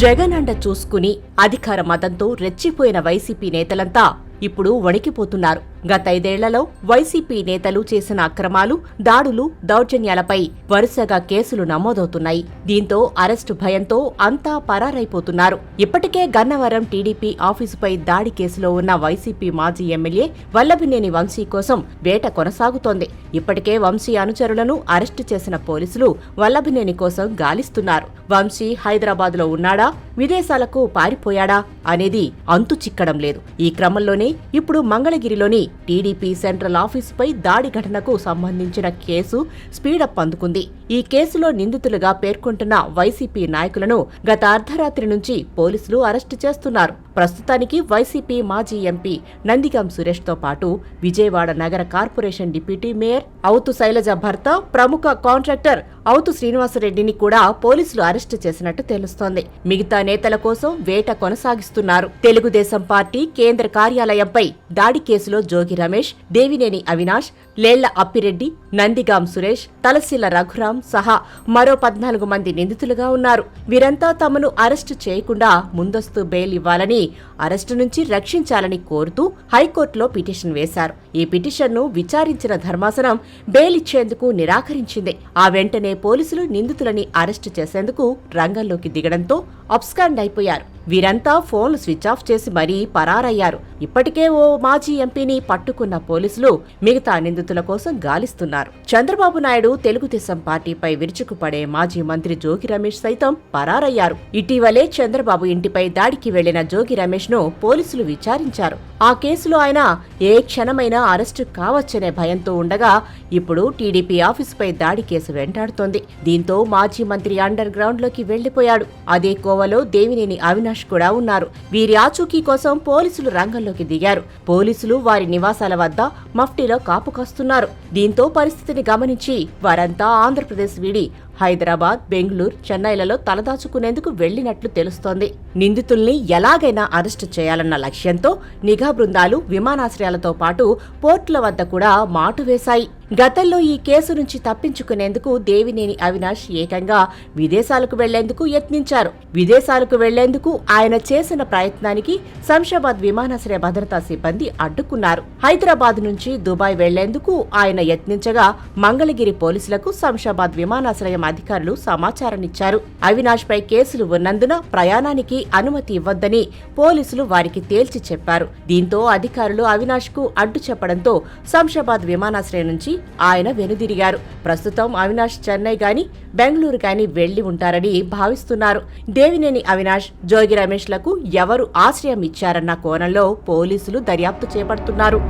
జగన్ అండ చూసుకుని అధికార మతంతో రెచ్చిపోయిన వైసీపీ నేతలంతా ఇప్పుడు వణికిపోతున్నారు. గతైదేళ్ళలో వైసీపీ నేతలు చేసిన అక్రమాలు దాడులు దౌర్జన్యాలపై వరుసగా కేసులు నమోదవుతున్నాయి. దీంతో అరెస్టు భయంతో అంతా పరారైపోతున్నారు. ఇప్పటికే గన్నవరం టీడీపీ ఆఫీసుపై దాడి కేసులో ఉన్న వైసీపీ మాజీ ఎమ్మెల్యే వల్లభినేని వంశీ కోసం వేట కొనసాగుతోంది. ఇప్పటికే వంశీ అనుచరులను అరెస్టు చేసిన పోలీసులు వల్లభినేని కోసం గాలిస్తున్నారు. వంశీ హైదరాబాద్లో ఉన్నాడా? విదేశాలకు పారిపోయాడా? అనేది అంతు చిక్కడం లేదు. ఈ క్రమంలోనే ఇప్పుడు మంగళగిరిలోని టీడీపీ సెంట్రల్ ఆఫీసుపై దాడి ఘటనకు సంబంధించిన కేసు స్పీడప్ అందుకుంది. ఈ కేసులో నిందితులుగా పేర్కొంటున్న వైసీపీ నాయకులను గత అర్ధరాత్రి నుంచి పోలీసులు అరెస్టు చేస్తున్నారు. ప్రస్తుతానికి వైసీపీ మాజీ ఎంపీ నందిగం సురేష్తో పాటు విజయవాడ నగర కార్పొరేషన్ డిప్యూటీ మేయర్ అవుతు శైలజ భర్త ప్రముఖ కాంట్రాక్టర్ అవుతు శ్రీనివాసరెడ్డిని కూడా పోలీసులు అరెస్టు చేసినట్టు తెలుస్తోంది. మిగతా నేతల కోసం వేట కొనసాగిస్తున్నారు. తెలుగుదేశం పార్టీ కేంద్ర కార్యాలయంపై దాడి కేసులో జోగి రమేష్ దేవినేని అవినాష్ లేళ్ళ అప్పిరెడ్డి నందిగాం సురేష్ తలసిల్ల రఘురాం సహా మరో పద్నాలుగు మంది నిందితులుగా ఉన్నారు. వీరంతా తమను అరెస్టు చేయకుండా ముందస్తు బెయిల్ ఇవ్వాలని అరెస్టు నుంచి రక్షించాలని కోరుతూ హైకోర్టులో పిటిషన్ వేశారు. ఈ పిటిషన్ను విచారించిన ధర్మాసనం బెయిల్ ఇచ్చేందుకు నిరాకరించింది. ఆ వెంటనే పోలీసులు నిందితులని అరెస్టు చేసేందుకు రంగంలోకి దిగడంతో అబ్స్కాండ్ అయిపోయారు వీరంతా ఫోన్లు స్విచ్ ఆఫ్ చేసి మరీ పరారయ్యారు. ఇప్పటికే ఓ మాజీ ఎంపీని పట్టుకున్న పోలీసులు మిగతా నిందితుల కోసం గాలిస్తున్నారు. చంద్రబాబు నాయుడు తెలుగుదేశం పార్టీపై విరుచుకుపడే మాజీ మంత్రి జోగి రమేష్ సైతం పరారయ్యారు. ఇటీవలే చంద్రబాబు ఇంటిపై దాడికి వెళ్ళిన జోగి రమేష్ను పోలీసులు విచారించారు. ఆ కేసులో ఆయన ఏ క్షణమైనా అరెస్టు కావచ్చనే భయంతో ఉండగా ఇప్పుడు టీడీపీ ఆఫీసుపై దాడి కేసు వెంటాడుతోంది. దీంతో మాజీ మంత్రి అండర్ గ్రౌండ్లోకి వెళ్ళిపోయాడు అదే కోవలో దేవినేని అవినాష్ కూడా ఉన్నారు. వీరి ఆచూకీ కోసం పోలీసులు రంగంలోకి దిగారు. పోలీసులు వారి నివాసాల వద్ద మఫ్టీలో కాపు కాస్తున్నారు. దీంతో పరిస్థితిని గమనించి వారంతా ఆంధ్రప్రదేశ్ వీడి హైదరాబాద్ బెంగళూరు చెన్నైలలో తలదాచుకునేందుకు వెళ్ళినట్లు తెలుస్తోంది. నిందితుల్ని ఎలాగైనా అరెస్టు చేయాలన్న లక్ష్యంతో నిఘా బృందాలు విమానాశ్రయాలతో పాటు పోర్టుల వద్ద కూడా మాటు వేశాయి. గతంలో ఈ కేసు నుంచి తప్పించుకునేందుకు దేవినేని అవినాష్ ఏకంగా విదేశాలకు వెళ్ళేందుకు యత్నించారు. విదేశాలకు వెళ్ళేందుకు ఆయన చేసిన ప్రయత్నానికి శంషాబాద్ విమానాశ్రయ భద్రతా సిబ్బంది అడ్డుకున్నారు. హైదరాబాద్ నుంచి దుబాయ్ వెళ్ళేందుకు ఆయన యత్నించగా మంగళగిరి పోలీసులకు శంషాబాద్ విమానాశ్రయం అధికారులు సమాచారాన్నిచ్చారు అవినాష్ పై కేసులు ఉన్నందున ప్రయాణానికి అనుమతి ఇవ్వద్దని పోలీసులు వారికి తేల్చి చెప్పారు. దీంతో అధికారులు అవినాష్కు అడ్డు చెప్పడంతో శంషాబాద్ విమానాశ్రయం నుంచి ఆయన వెనుదిరిగారు. ప్రస్తుతం అవినాష్ చెన్నై గాని బెంగళూరు గాని వెళ్ళి ఉంటారని భావిస్తున్నారు. దేవినేని అవినాష్ జోగి రమేష్లకు ఎవరు ఆశ్రయం ఇచ్చారన్న కోణంలో పోలీసులు దర్యాప్తు చేపడుతున్నారు.